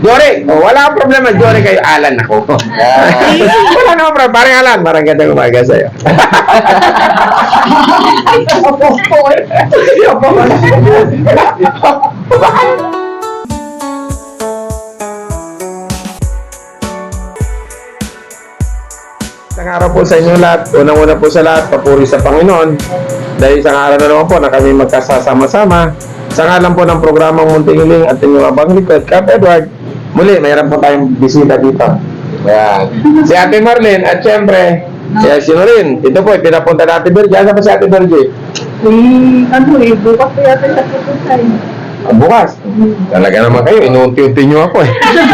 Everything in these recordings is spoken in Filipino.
Jory, oh, wala akong problema. Jory kayo, Alan ako. wala naman problema. Parang Alan, parang gandang umaga sa'yo. Opo. Isang araw po sa inyo lahat. Unang-una po sa lahat, papuri sa Panginoon. Dahil isang araw na naman po na kami magkasasama-sama. Sa ngalan po ng programang Muntingiling at inyong abang likod, Cap Edward. Muli, mayroon po tayong bisita dito. Ayan. Si Ate Marlene at syempre, eh, si Norin. Ito po, pinapunta na Ate Bergie. Asa pa si Ate Bergie? Eh, ano eh, bukas pa yata sa pupunta eh. Ah, bukas. Talaga naman kayo, inuunti-unti nyo ako eh.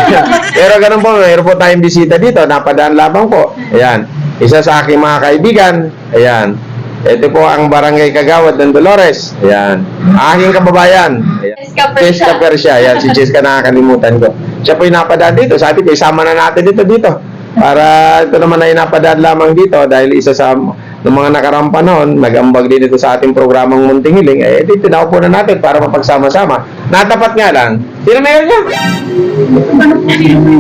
Pero ganun po, mayroon po tayong bisita dito, napadaan lamang po. Ayan. Isa sa aking mga kaibigan. Ayan. Ito po ang Barangay Kagawad ng Dolores. Ayan. Aking kababayan. Ayan. Cheska Cheska Persia. Ayan, si Cheska nakakalimutan ko. Siya po yung napadaan dito. Sabi ko, isama na natin dito dito. Para ito naman ay napadaan lamang dito dahil isa sa ng mga nakaraang panahon, nag-ambag din ito sa ating programang Munting Hiling, eh, ito tinaupo na natin para mapagsama-sama. Natapat nga lang, sino mayor niya?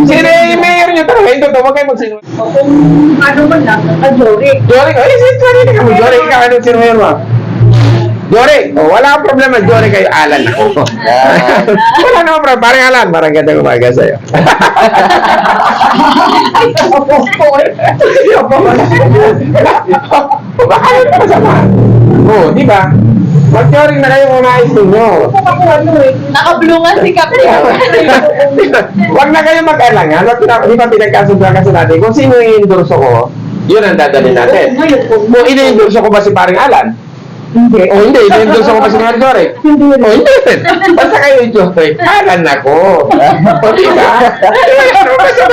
Sino yung mayor niya? Tara, ito to, huwag kayo magsinunod. Kung ano man lang, naka-jory. Jory, ay, si Jory ka mo. Jory, ikaw, ano sino mayor mo? Jory, oh, wala akong problema. Jory kayo, Alan ako. wala naman problema. Parang Alan, parang gandang umaga sa'yo. Opo, wala. Baka yun masama. Oo, di ba? Mag-joring na kayo kung nais ninyo. Naka-blue nga si Captain. Huwag na kayo mag-alangan. Di ba pinagkasundan kasi natin, kung sino yung endorso ko, yun ang dadalhin natin. Kung ini-endorso ko ba si paring Alan? Hindi. O hindi, ini-endorso ko ba si Mayor Jory? Hindi O rin. hindi rin. Basta kayo yung Jory, Alan ako. O di ba? Ano ba sa?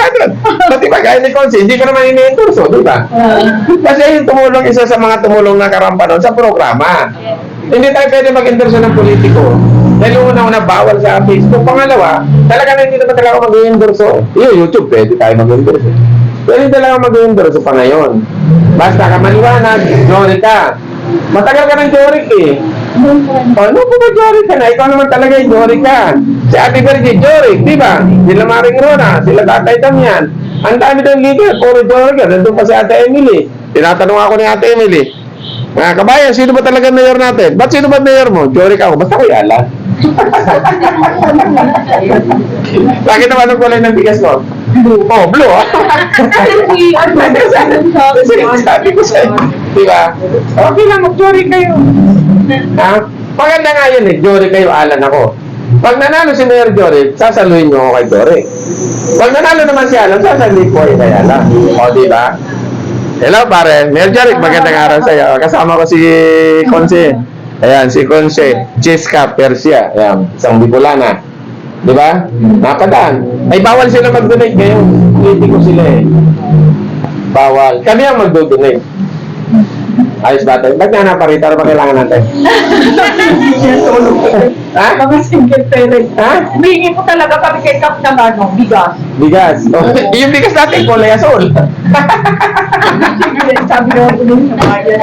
O di ba, gaya ni Consi, hindi ko naman ini-endorso, di ba? Kasi yung tumulong, isa sa mga tumulong na karampanon sa programa. Hindi tayo pwede mag-endorso ng politiko. Dahil yung una-una, bawal sa Facebook. Pangalawa, talaga na hindi naman talaga mag-endorso. Yung YouTube, pwede tayo mag-endorso. Pero hindi talaga mag-endorso pa ngayon. Basta ka maliwanag, Jory ka. Matagal ka ng Jory eh. Ano po ba Jory ka na? Ikaw naman talaga yung Jory ka. Si Ate Virgie, Jory, di ba? Sila Maring Rona, sila Tatay Damian. Ang dami daw leader, puro Jory ka. Nandun pa si Ate Emily. Tinatanong ako ni Ate Emily, mga kabayan, sino ba talaga mayor natin? Ba't sino ba mayor mo? Jory ka ako. Basta ko yala. Bakit naman ang kulay ng bigas ko? Blue. Oh, blue ah. Sabi ko sa'yo. Di ba? Okay lang, mag-jory kayo. Ha? Maganda nga yun eh, Jory kayo, Alan ako. Pag nanalo si Mayor Jory, sasaluhin niyo ako kay Jory. Pag nanalo naman si Alan, sasaluhin ko kay Alan. O, di ba? Hello, pare. Mayor Jory, magandang araw sa iyo. Kasama ko si Conce. Ayan, si Conce. Cheska Persia. Ayan, isang Bicolana. Di ba? Napadaan. Ay, bawal sila mag-donate ngayon. Politiko sila eh. Bawal. Kami ang mag-donate. Ayos ba tayo? Ba't nga naparito? Ano ba kailangan natin? ha? Mga single parent. Ha? Humingi po talaga kami kay Cap ng ano, bigas. Bigas. Oh, yung bigas natin, kulay asol. Sabi na ako dun sa bayan.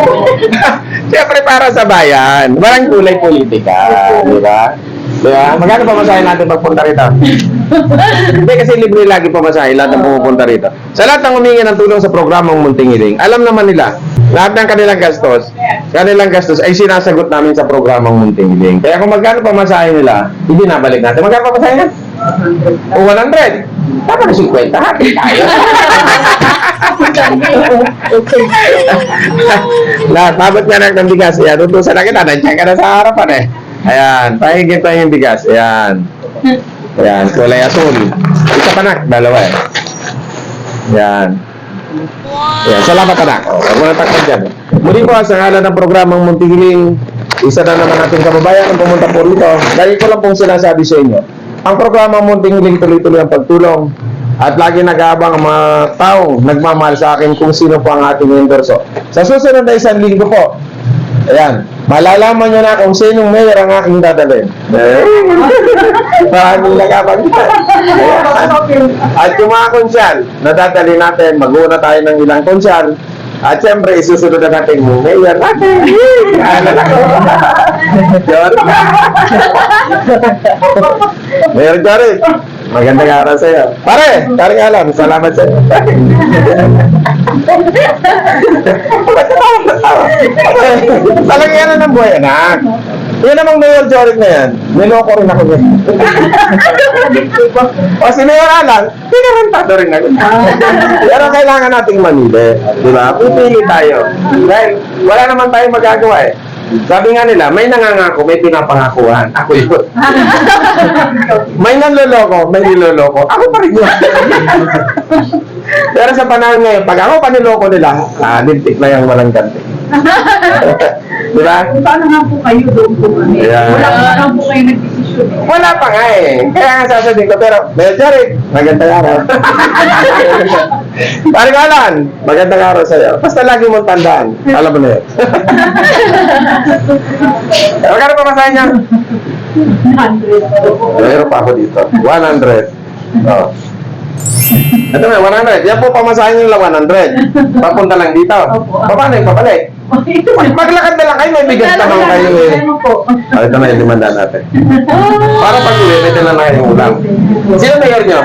Siyempre para sa bayan. Walang kulay politika. Di ba? Di ba? Magkano pa masahe natin pagpunta rito? Hindi kasi libre lagi pa masahe lahat ng pumupunta rito. Sa lahat ng humingi ng tulong sa programang Munting Hiling, alam naman nila, lahat ng kanilang gastos, kanilang gastos ay sinasagot namin sa programang Munting Hiling. Kaya kung magkano pa masahe nila, hindi nabalik natin. Magkano pa masahe yan? O 100. Tama na 50. Happy tayo. Lahat, mabot nga ng bigas. Ayan, tutusan na kita. Nandiyan ka na sa harapan eh. Ayan, pahigit tayo yung bigas. Ayan. Ayan, kulay asul. Isa pa na, dalawa eh. Ayan. Ayan, salamat anak. O, Huwag mo na takpan dyan. Muli po sa ngalan ng programang Muntigiling, isa na naman ating kababayan ang pumunta po rito. Dahil ko lang pong sinasabi sa inyo, ang programang Muntigiling tuloy-tuloy ang pagtulong at lagi nag-aabang ang mga taong nagmamahal sa akin kung sino po ang ating endorso. Sa susunod na isang linggo po, ayan, malalaman nyo na kung sinong mayor ang aking dadalhin. Maraming nag-abang Ayan. At yung mga konsyal, nadadali natin, mag-una tayo ng ilang konsyal. At siyempre, isusunod na natin yung mayor natin. Ano na ko? Jory. Mayor Jory. Magandang araw sa iyo. Pare, nga lang, salamat sa iyo. Talaga yan ang buhay, anak. Yun namang Mayor Jorik na yan. Niloko rin ako niya. o si Mayor Alan, pinarantado rin ako. Pero kailangan nating mamili. Di ba? Pipili tayo. Dahil wala naman tayong magagawa eh. Sabi nga nila, may nangangako, may pinapangakuhan. Ako yun. may nanloloko, may niloloko. Ako pa rin yun. Pero sa panahon ngayon, pag ako paniloko nila, ah, lintik na yung walang ganti. Di ba? Paano nga po kayo doon po kami? Yeah. Wala nga po kayo nag-desisyon. Wala pa nga eh. Kaya nga sasabihin ko, pero, Mayor Jared, magandang araw. Parang Alan, magandang araw sa'yo. Basta lagi mong tandaan. Alam mo na yun. Magkano pa masahin niya? 100. Mayroon pa ako dito. 100. Oh. Ito na, 100. Yan po pamasahin yung lang 100. Papunta lang dito. Paano yung papalik? Maglakad na lang kayo, may bigas naman kayo eh. Ano? Oh, ito na yung limanda natin. Para pag uwi, may dala na kayong ulam. Sino mayor nyo?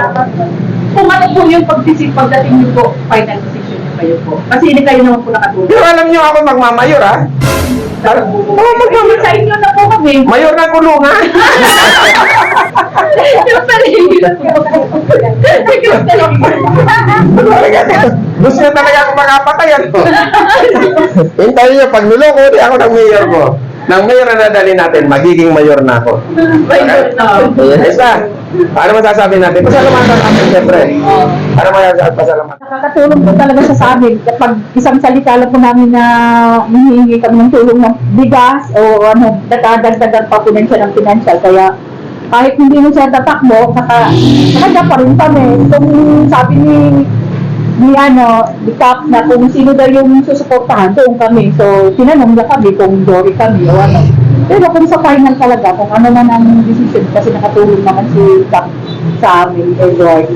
Kung ano po yung pagdisip pagdating niyo po, final decision niyo kayo po. Kasi hindi kayo naman po nakatulog. Pero alam nyo ako magmamayor ha? Oo, Sa inyo na po kami. Mayor ng kulungan. Yung sarili na po. Gusto nyo talaga ako makapatayan ko. Hintayin nyo, pag niloko, di ako ng mayor ko. Nang mayor na nadali natin, magiging mayor na ako. Ayun na. Yes na. Ano masasabi natin? Pasalamatan natin, siyempre. Ano masasabi? Pasalamatan. Nakakatulong po talaga siya sa amin. Kapag isang salita lang po namin na hihingi kami ng tulong ng bigas o ano, dadagdagan pa po din siya ng financial. Kaya kahit hindi mo siya tatakbo, saka, saka pa rin kami. Kung sabi ni ni ano, ni Cap na kung sino daw yung susuportahan, doon kami. So, tinanong niya kami kung Dory kami o ano. Pero kung sa final talaga, kung ano man ang decision, kasi nakatulong naman si Cap sa amin, kay Dory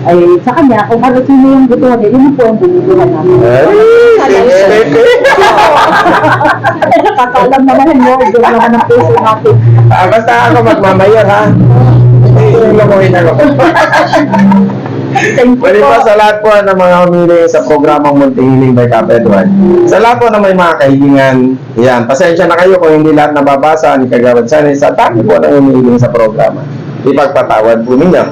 ay sa kanya, kung ano sino yung gusto niya, yun po ang binibuhan namin. Ay, sige. Nakakaalam naman yung Lord, yung naman ang puso natin. Ah, basta ako magmamayor ha. Hindi yung lukuhin ako. Thank you Pwede po. pa sa lahat po ng mga humili sa programang Munting Hiling by Cap Edward. Sa lahat po na may mga kahilingan, yan, pasensya na kayo kung hindi lahat nababasa ni Kagawad Sanay sa dami po ng humihiling sa programa. Ipagpatawad po ninyo.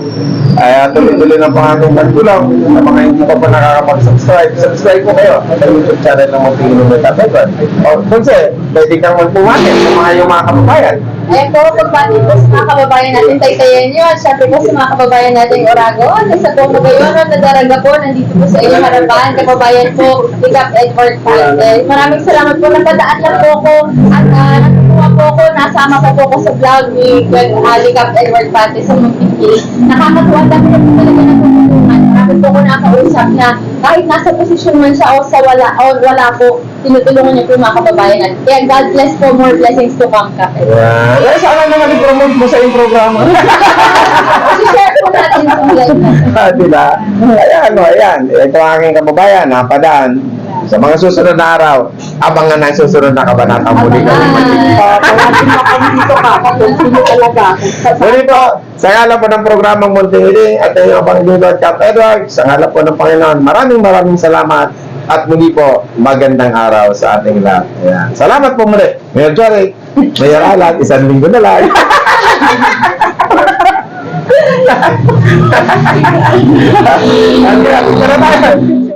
Ay, tuloy-tuloy ang ating pagtulong. Sa mga hindi pa po nakakapag-subscribe, subscribe po kayo sa YouTube channel ng Munting Hiling by Cap Edward. O, Kunse, pwede kang magpumatin sa mga yung mga kababayan. Ayan po, pagbati po sa mga kababayan natin Taytayan yun. Siyempre po sa mga kababayan natin Oragon, sa po Magayon, Nadaraga po, nandito po sa inyong harapan. Kababayan po, Cap Edward Palte. Maraming salamat po, napadaan lang po ko at uh, natutuwa po ko, nasama po po ko sa vlog ni Greg Ali Cap Edward Palte sa Muntikil. Nakakatuwa dami na po talaga ng tutulungan. Marami po ko nakausap na kahit nasa posisyon man siya o sa wala, o wala po, tinutulungan niya po yung mga kababayan natin. Kaya God bless po, more blessings to come, Cap Edward. Yan. Ay, sana naman i-promote mo sa iyong programa. share po natin sa live na. Ah, diba? Ayan, o, ayan. Ito ang aking kababayan, napadaan. Sa mga susunod na araw, abangan ang susunod na kabanata muli kami kami dito ka, kung sino talaga. Muli po, sa ngalan po ng programang Multihiling at yung Abang at Cap Edward, sa ngalan po ng Panginoon, maraming maraming salamat at muli po, magandang araw sa ating lahat. Ayan. Salamat po muli. Mayor Jory, Mayor Alat, isang linggo na lang. Ang grabe ka na tayo.